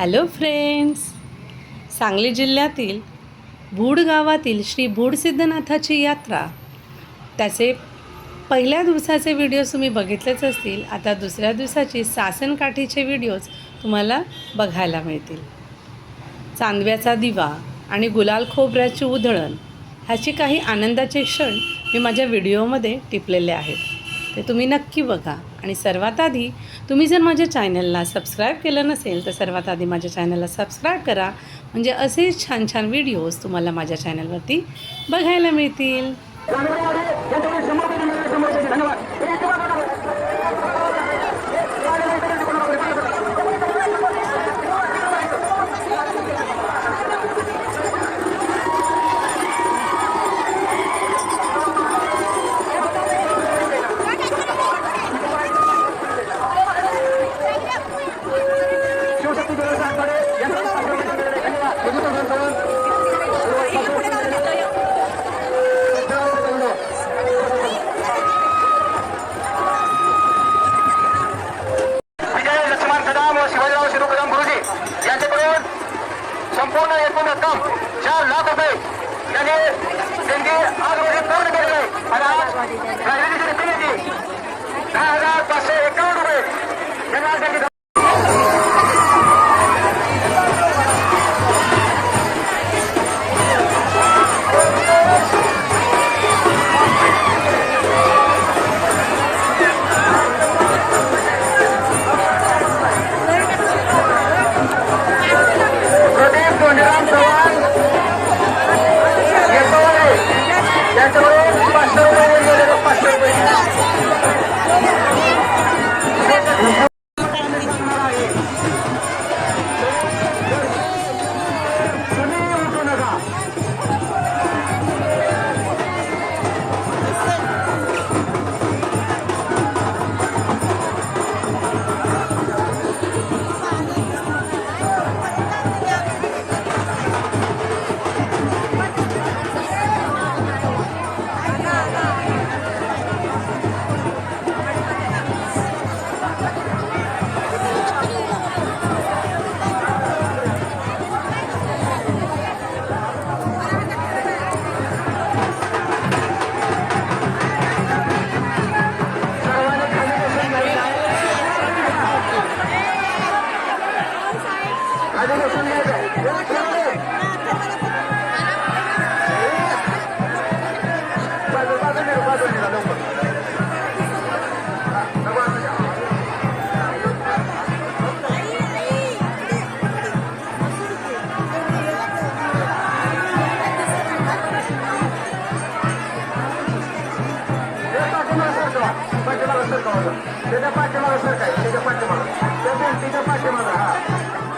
Hello friends Sangli जिल्ह्यातील भूड गावातील श्री भूड सिद्धनाथाची यात्रा. त्याचे पहिल्या दिवसाचे व्हिडिओज तुम्ही बघितलेच असतील. आता दुसऱ्या दिवसाची सासनकाठीचे व्हिडिओज तुम्हाला बघायला मिळतील. चांदव्याचा दिवा आणि गुलाल खोबऱ्याची उधळण ह्याची काही आनंदाचे क्षण मी माझ्या व्हिडिओमध्ये टिपलेले आहेत. ते तुम्ही नक्की बघा. आणि सर्वात आधी तुम्ही जर माझ्या चॅनलला सबस्क्राईब केलं नसेल तर सर्वात आधी माझ्या चॅनलला सबस्क्राईब करा. म्हणजे असेच छान छान व्हिडिओज तुम्हाला माझ्या चॅनलवरती बघायला मिळतील. संपूर्ण एकूण रक्कम चार लाख रुपये यांनी सरकवा. पाठीमागं सरकवा. त्याच्या पाठीमागं सरकाय त्याच्या पाठीमागं त्या भिंतीच्या पाठीमागं हा